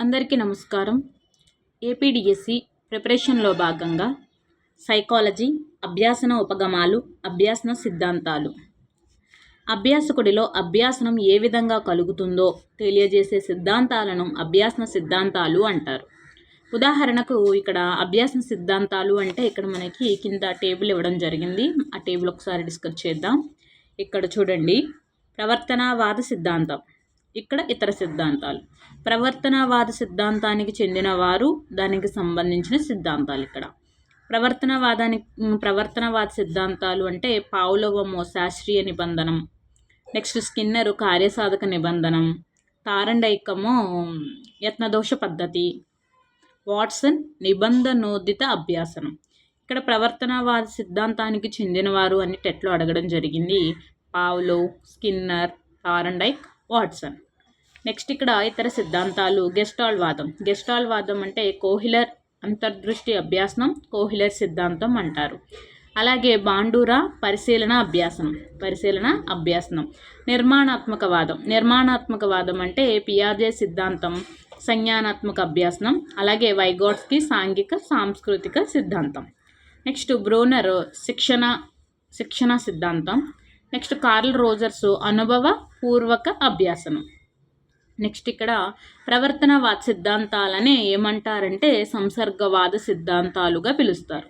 అందరికీ నమస్కారం. ఏపీడిఎస్సి ప్రిపరేషన్లో భాగంగా సైకాలజీ అభ్యాసన ఉపగమాలు అభ్యాసన సిద్ధాంతాలు. అభ్యాసకుడిలో అభ్యాసనం ఏ విధంగా కలుగుతుందో తెలియజేసే సిద్ధాంతాలను అభ్యాసన సిద్ధాంతాలు అంటారు. ఉదాహరణకు ఇక్కడ అభ్యాసన సిద్ధాంతాలు అంటే ఇక్కడ మనకి కింద టేబుల్ ఇవ్వడం జరిగింది. ఆ టేబుల్ ఒకసారి డిస్కస్ చేద్దాం. ఇక్కడ చూడండి. ప్రవర్తనవాద సిద్ధాంతం. ఇక్కడ ఇతర సిద్ధాంతాలు. ప్రవర్తనవాద సిద్ధాంతానికి చెందిన వారు దానికి సంబంధించిన సిద్ధాంతాలు ఇక్కడ. ప్రవర్తనవాదానికి ప్రవర్తనవాద సిద్ధాంతాలు అంటే పావులవమో శాస్త్రీయ నిబంధనం నెక్స్ట్ స్కిన్నరు కార్యసాధక నిబంధనం తారండైకమో యత్నదోష పద్ధతి వాట్సన్ నిబంధనోదిత అభ్యాసనం. ఇక్కడ ప్రవర్తనవాద సిద్ధాంతానికి చెందినవారు అని టెట్లో అడగడం జరిగింది. Pavlov Skinner Thorndike Watson. Next ఇక్కడ ఇతర సిద్ధాంతాలు గెస్టాల్ వాదం గెస్టాల్ వాదం అంటే కోహిలర్ అంతర్దృష్టి అభ్యాసనం కోహిలర్ సిద్ధాంతం అంటారు. అలాగే బాండూరా పరిశీలన అభ్యాసనం పరిశీలన అభ్యాసనం నిర్మాణాత్మక వాదం నిర్మాణాత్మక వాదం అంటే పియాజే సిద్ధాంతం సంజ్ఞానాత్మక అభ్యాసనం అలాగే వైగోట్స్కి సాంఘిక సాంస్కృతిక సిద్ధాంతం. నెక్స్ట్ బ్రోనర్ శిక్షణ శిక్షణ సిద్ధాంతం. నెక్స్ట్ కార్ల్ రోజర్స్ అనుభవ పూర్వక అభ్యాసనం. నెక్స్ట్ ఇక్కడ ప్రవర్తనవాద సిద్ధాంతాలనే ఏమంటారంటే సంసర్గవాద సిద్ధాంతాలుగా పిలుస్తారు.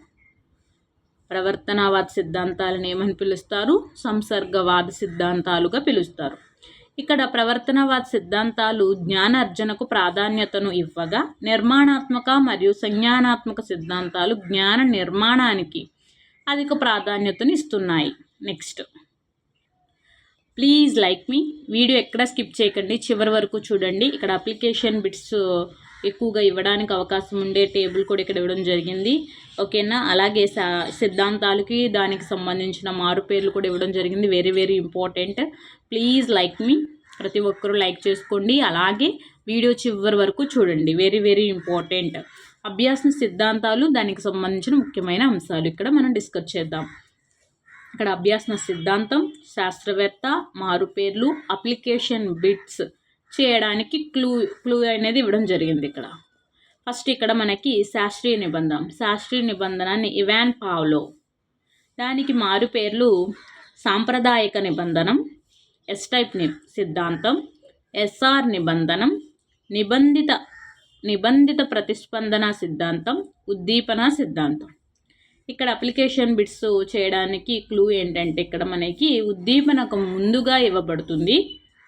ప్రవర్తనవాద సిద్ధాంతాలను ఏమని పిలుస్తారు? సంసర్గవాద సిద్ధాంతాలుగా పిలుస్తారు. ఇక్కడ ప్రవర్తనవాద సిద్ధాంతాలు జ్ఞానార్జనకు ప్రాధాన్యతను ఇవ్వగా నిర్మాణాత్మక మరియు సంజ్ఞానాత్మక సిద్ధాంతాలు జ్ఞాన నిర్మాణానికి అధిక ప్రాధాన్యతను ఇస్తున్నాయి. నెక్స్ట్ ప్లీజ్ లైక్ మీ వీడియో ఎక్కడ స్కిప్ చేయకండి. చివరి వరకు చూడండి. ఇక్కడ అప్లికేషన్ బిట్స్ ఎక్కువగా ఇవ్వడానికి అవకాశం ఉండే టేబుల్ కూడా ఇక్కడ ఇవ్వడం జరిగింది. ఓకేనా అలాగే సిద్ధాంతాలకి దానికి సంబంధించిన మారు పేర్లు కూడా ఇవ్వడం జరిగింది. Very very important please like మీ ప్రతి ఒక్కరూ లైక్ చేసుకోండి. అలాగే వీడియో చివరి వరకు చూడండి. వెరీ వెరీ ఇంపార్టెంట్ అభ్యాస సిద్ధాంతాలు దానికి సంబంధించిన ముఖ్యమైన అంశాలు. ఇక్కడ మనం డిస్కస్ చేద్దాం. ఇక్కడ అభ్యాసన సిద్ధాంతం శాస్త్రవేత్త మారుపేర్లు అప్లికేషన్ బిట్స్ చేయడానికి క్లూ క్లూ అనేది ఇవ్వడం జరిగింది ఇక్కడ. ఫస్ట్ ఇక్కడ మనకి శాస్త్రీయ నిబంధన శాస్త్రీయ నిబంధనాన్ని ఇవాన్ పావ్లో. దానికి మారుపేర్లు సాంప్రదాయక నిబంధనం ఎస్ టైప్ని సిద్ధాంతం ఎస్ఆర్ నిబంధనం నిబంధిత నిబంధిత ప్రతిస్పందన సిద్ధాంతం ఉద్దీపన సిద్ధాంతం. ఇక్కడ అప్లికేషన్ బిట్స్ చేయడానికి క్లూ ఏంటంటే ఇక్కడ మనకి ఉద్దీపనకు ముందుగా ఇవ్వబడుతుంది.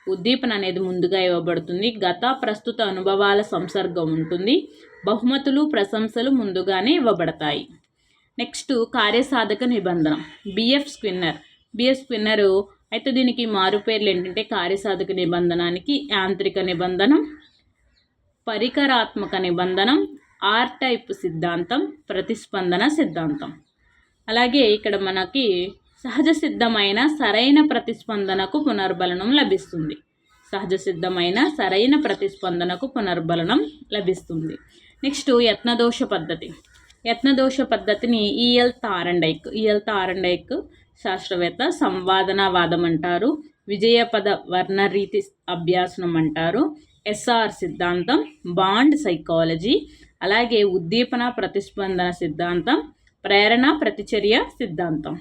ఉద్దీపన అనేది ముందుగా ఇవ్వబడుతుంది. గత ప్రస్తుత అనుభవాల సంసర్గం ఉంటుంది. బహుమతులు ప్రశంసలు ముందుగానే ఇవ్వబడతాయి. నెక్స్ట్ కార్యసాధక నిబంధన. బిఎఫ్ స్క్విన్నర్ బిఎఫ్ స్క్విన్నర్ అయితే దీనికి మారుపేర్లు ఏంటంటే కార్యసాధక నిబంధనానికి యాంత్రిక నిబంధనం పరికరాత్మక నిబంధనం ఆర్ టైప్ సిద్ధాంతం ప్రతిస్పందన సిద్ధాంతం. అలాగే ఇక్కడ మనకి సహజ సిద్ధమైన సరైన ప్రతిస్పందనకు పునర్బలనం లభిస్తుంది. సహజ సిద్ధమైన సరైన ప్రతిస్పందనకు పునర్బలనం లభిస్తుంది. నెక్స్ట్ యత్నదోష పద్ధతి. యత్నదోష పద్ధతిని ఈఎల్ తారండైక్. ఈఎల్ తారండైక్ శాస్త్రవేత్త సంవాదనవాదం అంటారు. విజయపద వర్ణరీతి అభ్యాసనం అంటారు. ఎస్ఆర్ సిద్ధాంతం బాండ్ సైకాలజీ అలాగే ఉద్దీపన ప్రతిస్పందన సిద్ధాంతం ప్రేరణ ప్రతిచర్య సిద్ధాంతం.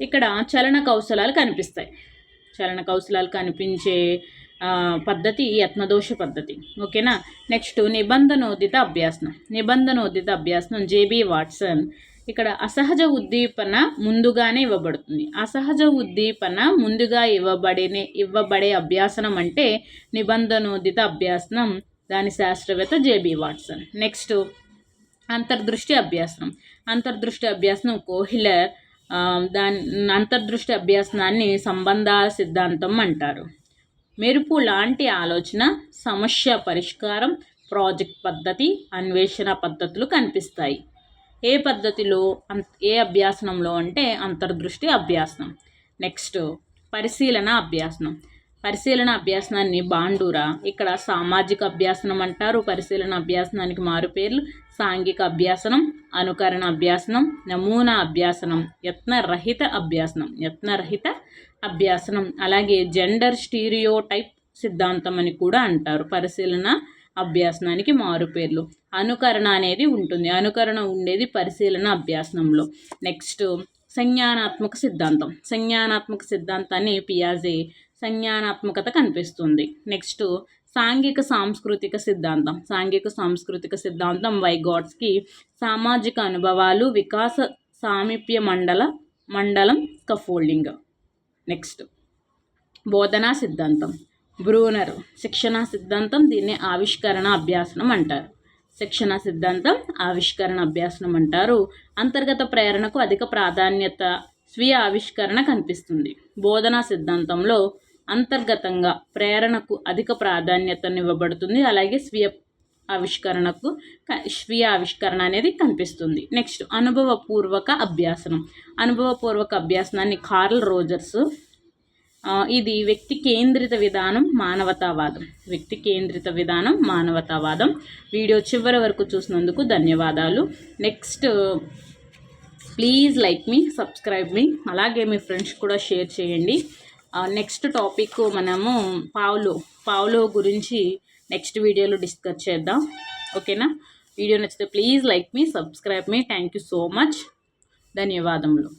ఇక్కడ చలన కౌశలాలు కనిపిస్తాయి. చలన కౌశలాలు కనిపించే పద్ధతి యత్నదోష పద్ధతి. ఓకేనా? నెక్స్ట్ నిబంధనోదిత అభ్యాసనం. నిబంధనోదిత అభ్యాసనం జేబీ వాట్సన్. ఇక్కడ అసహజ ఉద్దీపన ముందుగానే ఇవ్వబడుతుంది. అసహజ ఉద్దీపన ముందుగా ఇవ్వబడినే ఇవ్వబడే అభ్యాసనం అంటే నిబంధనోదిత అభ్యాసనం. దాని శాస్త్రవేత్త జేబీ వాట్సన్. నెక్స్ట్ అంతర్దృష్టి అభ్యాసనం. అంతర్దృష్టి అభ్యాసనం కోహిలర్ దాని అంతర్దృష్టి అభ్యాసనాన్ని సంబంధాల సిద్ధాంతం అంటారు. మెరుపు లాంటి ఆలోచన సమస్య పరిష్కారం ప్రాజెక్ట్ పద్ధతి అన్వేషణ పద్ధతులు కనిపిస్తాయి. ఏ పద్ధతిలో ఏ అభ్యాసనంలో అంటే అంతర్దృష్టి అభ్యాసనం. నెక్స్ట్ పరిశీలన అభ్యాసనం. పరిశీలన అభ్యాసనాన్ని బాండూరా? ఇక్కడ సామాజిక అభ్యాసనం అంటారు. పరిశీలన అభ్యాసనానికి మారు పేర్లు సాంఘిక అభ్యాసనం అనుకరణ అభ్యాసనం నమూనా అభ్యాసనం యత్నరహిత అభ్యాసనం యత్నరహిత అభ్యాసనం. అలాగే జెండర్ స్టీరియో టైప్ సిద్ధాంతం అని కూడా అంటారు. పరిశీలన అభ్యాసనానికి మారుపేర్లు అనుకరణ అనేది ఉంటుంది. అనుకరణ ఉండేది పరిశీలన అభ్యాసనంలో. నెక్స్ట్ సంజ్ఞానాత్మక సిద్ధాంతం. సంజ్ఞానాత్మక సిద్ధాంతాన్ని పియాజే సంజ్ఞానాత్మకత కనిపిస్తుంది. నెక్స్ట్ సాంఘిక సాంస్కృతిక సిద్ధాంతం. సాంఘిక సాంస్కృతిక సిద్ధాంతం వైగాట్స్కి సామాజిక అనుభవాలు వికాస సామీప్య మండల మండలం స్కఫోల్డింగ్ నెక్స్ట్ బోధనా సిద్ధాంతం. బ్రూనర్ శిక్షణా సిద్ధాంతం దీన్ని ఆవిష్కరణ అభ్యాసనం అంటారు. శిక్షణ సిద్ధాంతం ఆవిష్కరణ అభ్యాసనం అంటారు. అంతర్గత ప్రేరణకు అధిక ప్రాధాన్యత స్వీయ ఆవిష్కరణ కనిపిస్తుంది. బోధనా సిద్ధాంతంలో అంతర్గతంగా ప్రేరణకు అధిక ప్రాధాన్యతనివ్వబడుతుంది. అలాగే స్వీయ ఆవిష్కరణకు క- స్వీయ ఆవిష్కరణ అనేది కనిపిస్తుంది. నెక్స్ట్ అనుభవపూర్వక అభ్యాసనం. అనుభవపూర్వక అభ్యాసనాన్ని కార్ల్ రోజర్స్ ఇది వ్యక్తి కేంద్రిత విధానం మానవతావాదం. వ్యక్తి కేంద్రిత విధానం మానవతావాదం. వీడియో చివరి వరకు చూసినందుకు ధన్యవాదాలు. నెక్స్ట్ ప్లీజ్ లైక్ మీ సబ్స్క్రైబ్ మీ. అలాగే మీ ఫ్రెండ్స్ కూడా షేర్ చేయండి. నెక్స్ట్ టాపిక్ మనము పావులో పావులో గురించి నెక్స్ట్ వీడియోలో డిస్కస్ చేద్దాం. ఓకేనా వీడియో నచ్చితే ప్లీజ్ లైక్ మీ సబ్స్క్రైబ్ మీ థ్యాంక్ యూ సో మచ్ ధన్యవాదములు.